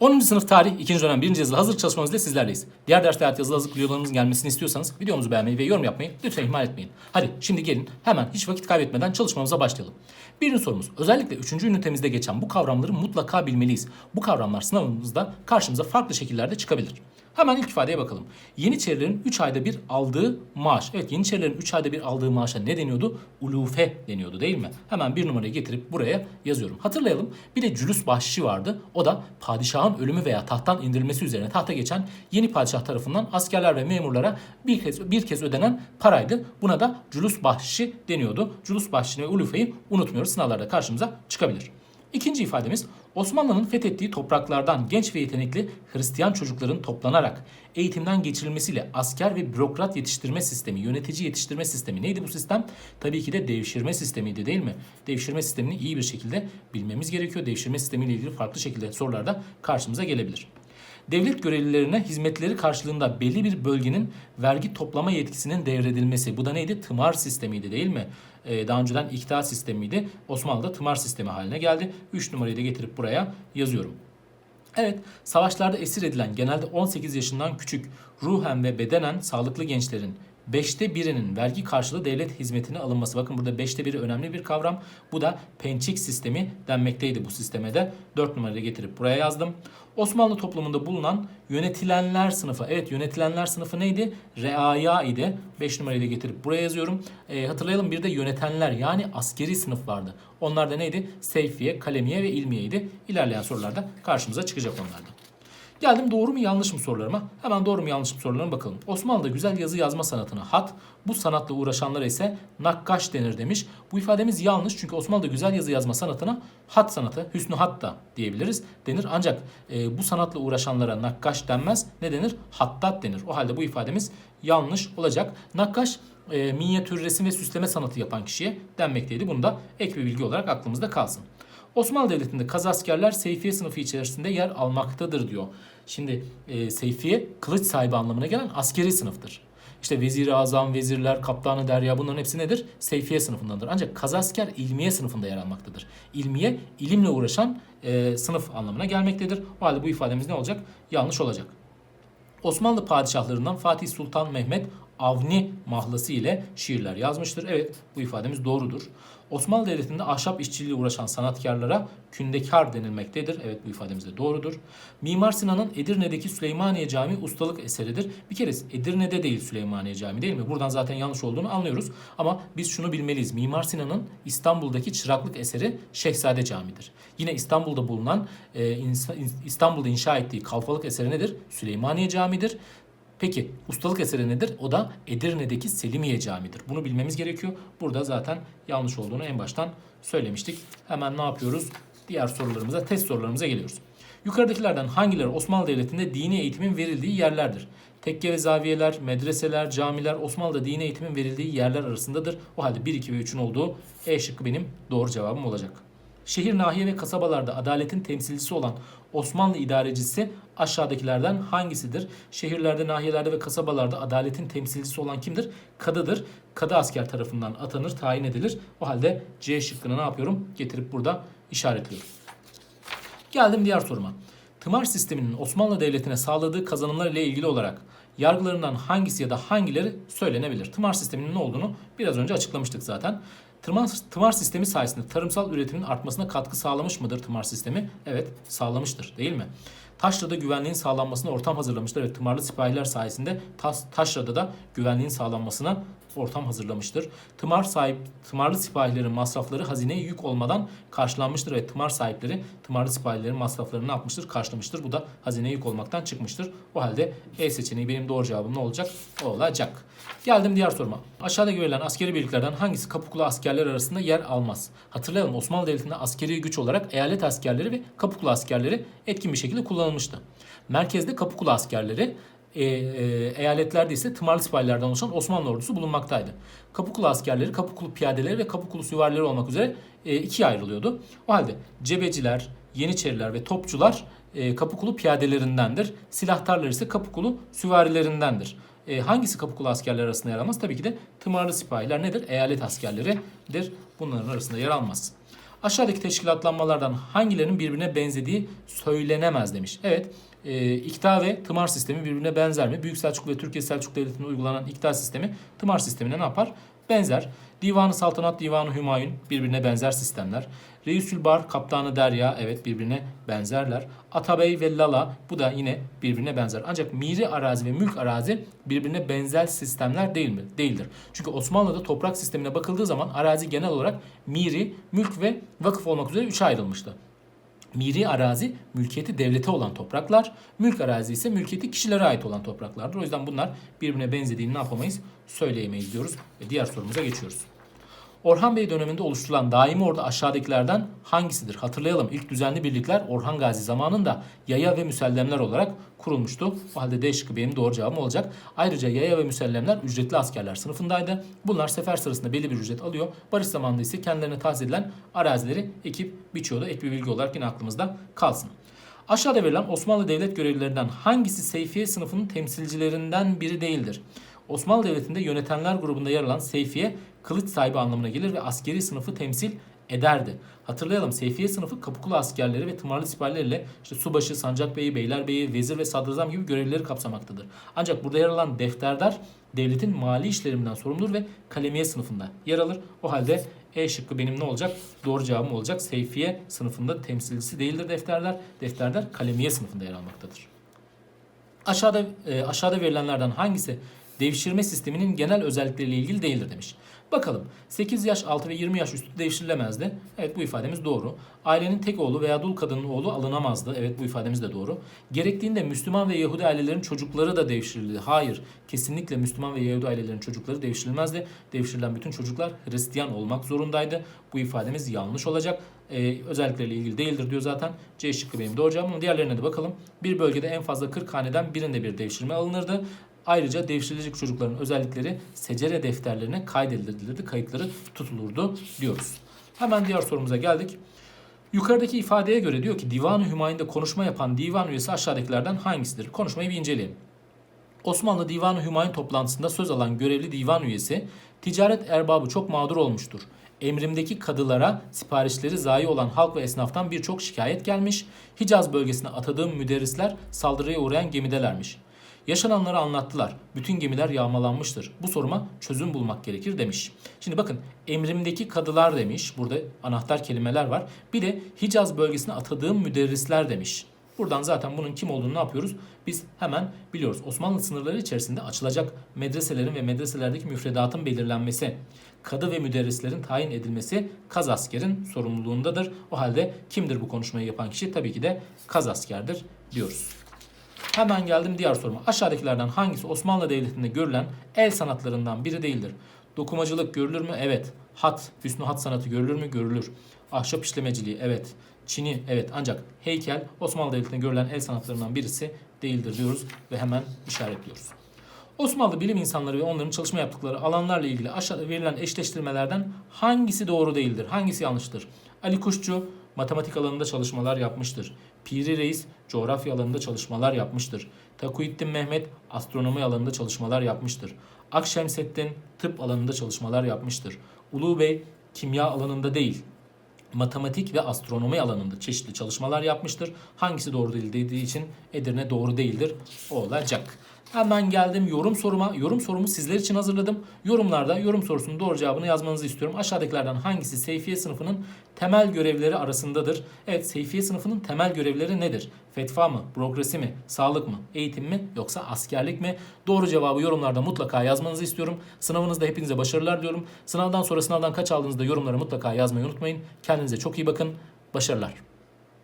10. sınıf tarih 2. dönem 1. yazılı hazır çalışmamız ile sizlerleyiz. Diğer derste hayat yazılı hazırlık videolarımızın gelmesini istiyorsanız videomuzu beğenmeyi ve yorum yapmayı lütfen ihmal etmeyin. Hadi şimdi gelin hemen hiç vakit kaybetmeden çalışmamıza başlayalım. Birinci sorumuz özellikle 3. ünitemizde geçen bu kavramları mutlaka bilmeliyiz. Bu kavramlar sınavımızda karşımıza farklı şekillerde çıkabilir. Hemen ilk ifadeye bakalım. Yeniçerilerin 3 ayda bir aldığı maaş. Evet Yeniçerilerin 3 ayda bir aldığı maaşa ne deniyordu? Ulufe deniyordu değil mi? Hemen bir numarayı getirip buraya yazıyorum. Hatırlayalım bir de cülüs bahşişi vardı. O da padişahın ölümü veya tahttan indirilmesi üzerine tahta geçen yeni padişah tarafından askerler ve memurlara bir kez, bir kez ödenen paraydı. Buna da cülüs bahşişi deniyordu. Cülüs bahşişini ve ulufeyi unutmuyoruz. Sınavlarda karşımıza çıkabilir. İkinci ifademiz Osmanlı'nın fethettiği topraklardan genç ve yetenekli Hristiyan çocukların toplanarak eğitimden geçirilmesiyle asker ve bürokrat yetiştirme sistemi, yönetici yetiştirme sistemi neydi bu sistem? Tabii ki de devşirme sistemiydi değil mi? Devşirme sistemini iyi bir şekilde bilmemiz gerekiyor. Devşirme sistemiyle ilgili farklı şekilde sorularda karşımıza gelebilir. Devlet görevlilerine hizmetleri karşılığında belli bir bölgenin vergi toplama yetkisinin devredilmesi. Bu da neydi? Tımar sistemiydi değil mi? Ee, daha önceden iktidar sistemiydi. Osmanlı'da tımar sistemi haline geldi. 3 numarayı da getirip buraya yazıyorum. Evet, savaşlarda esir edilen genelde 18 yaşından küçük, ruhen ve bedenen sağlıklı gençlerin beşte birinin vergi karşılığı devlet hizmetine alınması. Bakın burada beşte biri önemli bir kavram. Bu da pençik sistemi denmekteydi bu sisteme de. 4 numarayı getirip buraya yazdım. Osmanlı toplumunda bulunan yönetilenler sınıfı. Evet yönetilenler sınıfı neydi? Reaya idi. 5 numarayı da getirip buraya yazıyorum. Ee, hatırlayalım bir de yönetenler yani askeri sınıf vardı. Onlar da neydi? Seyfiye, kalemiye ve ilmiyeydi. İlerleyen sorularda karşımıza çıkacak onlardan. Geldim doğru mu yanlış mı sorularıma. Hemen doğru mu yanlış mı sorularına bakalım. Osmanlı'da güzel yazı yazma sanatına hat, bu sanatla uğraşanlara ise nakkaş denir demiş. Bu ifademiz yanlış çünkü Osmanlı'da güzel yazı yazma sanatına hat sanatı, hüsnü hat da diyebiliriz denir. Ancak e, bu sanatla uğraşanlara nakkaş denmez. Ne denir? Hattat denir. O halde bu ifademiz yanlış olacak. Nakkaş e, minyatür resim ve süsleme sanatı yapan kişiye denmekteydi. Bunu da ek bir bilgi olarak aklımızda kalsın. Osmanlı Devleti'nde kazaskerler seyfiye sınıfı içerisinde yer almaktadır diyor. Şimdi e, seyfiye kılıç sahibi anlamına gelen askeri sınıftır. İşte vezir-i azam, vezirler, kaptanı derya bunların hepsi nedir? Seyfiye sınıfındadır. Ancak kazasker ilmiye sınıfında yer almaktadır. İlmiye ilimle uğraşan e, sınıf anlamına gelmektedir. O halde bu ifademiz ne olacak? Yanlış olacak. Osmanlı padişahlarından Fatih Sultan Mehmet Avni mahlası ile şiirler yazmıştır. Evet bu ifademiz doğrudur. Osmanlı Devleti'nde ahşap işçiliğiyle uğraşan sanatkarlara kündekar denilmektedir. Evet bu ifademiz de doğrudur. Mimar Sinan'ın Edirne'deki Süleymaniye Camii ustalık eseridir. Bir kere Edirne'de değil Süleymaniye Camii değil mi? Buradan zaten yanlış olduğunu anlıyoruz. Ama biz şunu bilmeliyiz. Mimar Sinan'ın İstanbul'daki çıraklık eseri Şehzade Camii'dir. Yine İstanbul'da bulunan e, İstanbul'da inşa ettiği kalfalık eseri nedir? Süleymaniye Camii'dir. Peki ustalık eseri nedir? O da Edirne'deki Selimiye Camii'dir. Bunu bilmemiz gerekiyor. Burada zaten yanlış olduğunu en baştan söylemiştik. Hemen ne yapıyoruz? Diğer sorularımıza, test sorularımıza geliyoruz. Yukarıdakilerden hangileri Osmanlı Devleti'nde dini eğitimin verildiği yerlerdir? Tekke ve zaviyeler, medreseler, camiler Osmanlı'da dini eğitimin verildiği yerler arasındadır. O halde 1, 2 ve 3'ün olduğu E şıkkı benim doğru cevabım olacak. Şehir, nahiye ve kasabalarda adaletin temsilcisi olan Osmanlı idarecisi aşağıdakilerden hangisidir? Şehirlerde, nahiyelerde ve kasabalarda adaletin temsilcisi olan kimdir? Kadıdır. Kadı asker tarafından atanır, tayin edilir. O halde C şıkkını ne yapıyorum? Getirip burada işaretliyorum. Geldim diğer soruma. Tımar sisteminin Osmanlı Devleti'ne sağladığı kazanımlar ile ilgili olarak yargılarından hangisi ya da hangileri söylenebilir? Tımar sisteminin ne olduğunu biraz önce açıklamıştık zaten. Tımar, tımar sistemi sayesinde tarımsal üretimin artmasına katkı sağlamış mıdır tımar sistemi? Evet sağlamıştır değil mi? Taşra'da güvenliğin sağlanmasına ortam hazırlamıştır ve tımarlı sipahiler sayesinde Tas, Taşra'da da güvenliğin sağlanmasına ortam hazırlamıştır. Tımar sahip, tımarlı sipahilerin masrafları hazineye yük olmadan karşılanmıştır ve tımar sahipleri tımarlı sipahilerin masraflarını ne yapmıştır? Karşılamıştır. Bu da hazineye yük olmaktan çıkmıştır. O halde E seçeneği benim doğru cevabım ne olacak? Olacak. Geldim diğer soruma. Aşağıda verilen askeri birliklerden hangisi Kapıkulu askerler arasında yer almaz? Hatırlayalım Osmanlı Devleti'nde askeri güç olarak eyalet askerleri ve Kapıkulu askerleri etkin bir şekilde kullanılmıştı. Merkezde Kapıkulu askerleri, e, e, eyaletlerde ise tımarlı sipahilerden oluşan Osmanlı ordusu bulunmaktaydı. Kapıkulu askerleri, Kapıkulu piyadeleri ve Kapıkulu süvarileri olmak üzere e, ikiye ayrılıyordu. O halde cebeciler, yeniçeriler ve topçular e, Kapıkulu piyadelerindendir. Silahtarlar ise Kapıkulu süvarilerindendir. E, hangisi Kapıkulu askerler arasında yer almaz? Tabii ki de tımarlı sipahiler nedir? Eyalet askerleridir. Bunların arasında yer almaz. Aşağıdaki teşkilatlanmalardan hangilerinin birbirine benzediği söylenemez demiş. Evet, e, ikta ve tımar sistemi birbirine benzer mi? Büyük Selçuklu ve Türkiye Selçuklu Devleti'nde uygulanan ikta sistemi tımar sistemine ne yapar? Benzer. Divanı Saltanat, Divanı Hümayun birbirine benzer sistemler. Reisül Bar, Kaptanı Derya evet birbirine benzerler. Atabey ve Lala bu da yine birbirine benzer. Ancak miri arazi ve mülk arazi birbirine benzer sistemler değil mi? Değildir. Çünkü Osmanlı'da toprak sistemine bakıldığı zaman arazi genel olarak miri, mülk ve vakıf olmak üzere üçe ayrılmıştı. Miri arazi mülkiyeti devlete olan topraklar, mülk arazi ise mülkiyeti kişilere ait olan topraklardır. O yüzden bunlar birbirine benzediğini ne yapamayız? Söyleyemeyiz diyoruz ve diğer sorumuza geçiyoruz. Orhan Bey döneminde oluşturulan daimi ordu aşağıdakilerden hangisidir? Hatırlayalım ilk düzenli birlikler Orhan Gazi zamanında yaya ve müsellemler olarak kurulmuştu. O halde D şıkkı benim doğru cevabım olacak. Ayrıca yaya ve müsellemler ücretli askerler sınıfındaydı. Bunlar sefer sırasında belli bir ücret alıyor. Barış zamanında ise kendilerine tahsis edilen arazileri ekip biçiyordu. Ek bir bilgi olarak yine aklımızda kalsın. Aşağıda verilen Osmanlı devlet görevlilerinden hangisi Seyfiye sınıfının temsilcilerinden biri değildir? Osmanlı Devleti'nde yönetenler grubunda yer alan Seyfiye kılıç sahibi anlamına gelir ve askeri sınıfı temsil ederdi. Hatırlayalım Seyfiye sınıfı Kapıkulu askerleri ve tımarlı siperlerle işte subaşı, sancakbeyi, beylerbeyi, vezir ve sadrazam gibi görevlileri kapsamaktadır. Ancak burada yer alan defterdar devletin mali işlerinden sorumludur ve kalemiye sınıfında yer alır. O halde E şıkkı benim ne olacak? Doğru cevabım olacak. Seyfiye sınıfında temsilcisi değildir defterdar. Defterdar kalemiye sınıfında yer almaktadır. Aşağıda e, aşağıda verilenlerden hangisi devşirme sisteminin genel özellikleriyle ilgili değildir demiş. Bakalım 8 yaş altı ve 20 yaş üstü devşirilemezdi. Evet bu ifademiz doğru. Ailenin tek oğlu veya dul kadının oğlu alınamazdı. Evet bu ifademiz de doğru. Gerektiğinde Müslüman ve Yahudi ailelerin çocukları da devşirildi. Hayır. Kesinlikle Müslüman ve Yahudi ailelerin çocukları devşirilmezdi. Devşirilen bütün çocuklar Hristiyan olmak zorundaydı. Bu ifademiz yanlış olacak. Ee, özellikleriyle ilgili değildir diyor zaten. C şıkkı benim doğru cevabım. Diğerlerine de bakalım. Bir bölgede en fazla 40 haneden birinde bir devşirme alınırdı. Ayrıca devşirilecek çocukların özellikleri secere defterlerine kaydedilirdi, kayıtları tutulurdu diyoruz. Hemen diğer sorumuza geldik. Yukarıdaki ifadeye göre diyor ki Divan-ı Hümayun'da konuşma yapan divan üyesi aşağıdakilerden hangisidir? Konuşmayı bir inceleyelim. Osmanlı Divan-ı Hümayun toplantısında söz alan görevli divan üyesi, ticaret erbabı çok mağdur olmuştur. Emrimdeki kadılara siparişleri zayi olan halk ve esnaftan birçok şikayet gelmiş. Hicaz bölgesine atadığım müderrisler saldırıya uğrayan gemidelermiş. Yaşananları anlattılar. Bütün gemiler yağmalanmıştır. Bu soruma çözüm bulmak gerekir demiş. Şimdi bakın emrimdeki kadılar demiş. Burada anahtar kelimeler var. Bir de Hicaz bölgesine atadığım müderrisler demiş. Buradan zaten bunun kim olduğunu ne yapıyoruz? Biz hemen biliyoruz. Osmanlı sınırları içerisinde açılacak medreselerin ve medreselerdeki müfredatın belirlenmesi, kadı ve müderrislerin tayin edilmesi kaz askerin sorumluluğundadır. O halde kimdir bu konuşmayı yapan kişi? Tabii ki de kaz askerdir diyoruz. Hemen geldim diğer soruma. Aşağıdakilerden hangisi Osmanlı Devleti'nde görülen el sanatlarından biri değildir? Dokumacılık görülür mü? Evet. Hat, hüsnü hat sanatı görülür mü? Görülür. Ahşap işlemeciliği evet. Çini evet ancak heykel Osmanlı Devleti'nde görülen el sanatlarından birisi değildir diyoruz ve hemen işaretliyoruz. Osmanlı bilim insanları ve onların çalışma yaptıkları alanlarla ilgili aşağıda verilen eşleştirmelerden hangisi doğru değildir? Hangisi yanlıştır? Ali Kuşçu matematik alanında çalışmalar yapmıştır. Piri Reis coğrafya alanında çalışmalar yapmıştır. Takuyettin Mehmet astronomi alanında çalışmalar yapmıştır. Akşemseddin tıp alanında çalışmalar yapmıştır. Ulu Bey kimya alanında değil, matematik ve astronomi alanında çeşitli çalışmalar yapmıştır. Hangisi doğru değil dediği için Edirne doğru değildir. Olacak. Hemen geldim yorum soruma. Yorum sorumu sizler için hazırladım. Yorumlarda yorum sorusunun doğru cevabını yazmanızı istiyorum. Aşağıdakilerden hangisi Seyfiye sınıfının temel görevleri arasındadır? Evet Seyfiye sınıfının temel görevleri nedir? Fetva mı? Bürokrasi mi? Sağlık mı? Eğitim mi? Yoksa askerlik mi? Doğru cevabı yorumlarda mutlaka yazmanızı istiyorum. Sınavınızda hepinize başarılar diyorum. Sınavdan sonra sınavdan kaç aldığınızda yorumlara mutlaka yazmayı unutmayın. Kendinize çok iyi bakın. Başarılar.